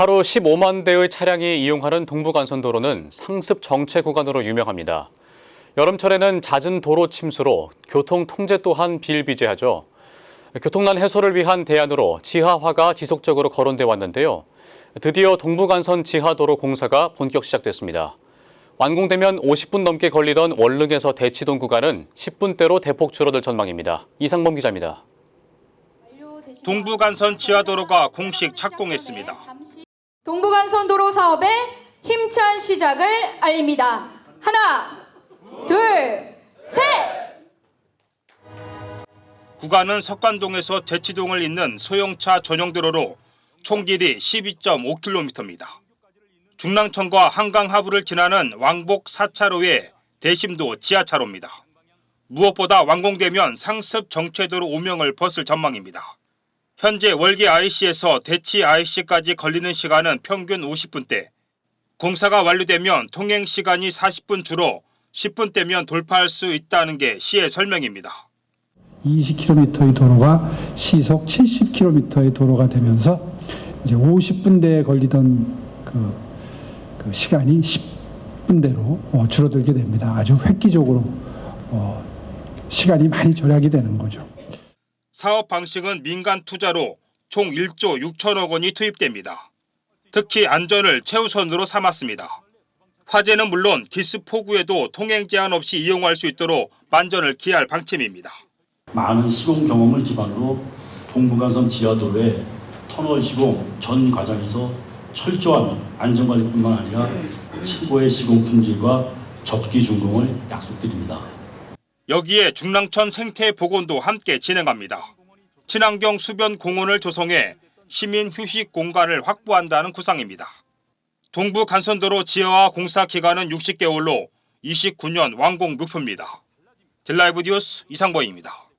하루 15만 대의 차량이 이용하는 동부간선도로는 상습 정체 구간으로 유명합니다. 여름철에는 잦은 도로 침수로 교통 통제 또한 비일비재하죠. 교통난 해소를 위한 대안으로 지하화가 지속적으로 거론돼 왔는데요. 드디어 동부간선 지하도로 공사가 본격 시작됐습니다. 완공되면 50분 넘게 걸리던 원릉에서 대치동 구간은 10분대로 대폭 줄어들 전망입니다. 이상범 기자입니다. 동부간선 지하도로가 공식 착공했습니다. 동부간선도로 사업의 힘찬 시작을 알립니다. 하나, 둘, 셋! 구간은 석관동에서 대치동을 잇는 소형차 전용 도로로 총 길이 12.5km입니다. 중랑천과 한강 하부를 지나는 왕복 4차로의 대심도 지하차로입니다. 무엇보다 완공되면 상습 정체도로 오명을 벗을 전망입니다. 현재 월계 IC에서 대치 IC까지 걸리는 시간은 평균 50분대. 공사가 완료되면 통행 시간이 40분 줄어 10분대면 돌파할 수 있다는 게 시의 설명입니다. 20km의 도로가 시속 70km의 도로가 되면서 이제 50분대에 걸리던 그, 그 시간이 10분대로 어, 줄어들게 됩니다. 아주 획기적으로 어, 시간이 많이 절약이 되는 거죠. 사업 방식은 민간 투자로 총 1조 6천억 원이 투입됩니다. 특히 안전을 최우선으로 삼았습니다. 화재는 물론 기스 폭우에도 통행 제한 없이 이용할 수 있도록 만전을 기할 방침입니다. 많은 시공 경험을 기반으로 동부간선 지하도로의 터널 시공 전 과정에서 철저한 안전관리뿐만 아니라 최고의 시공 품질과 적기 준공을 약속드립니다. 여기에 중랑천 생태 복원도 함께 진행합니다. 친환경 수변 공원을 조성해 시민 휴식 공간을 확보한다는 구상입니다. 동부 간선도로 지하화 공사 기간은 60개월로 29년 완공 목표입니다. 딜라이브 뉴스 이상보입니다.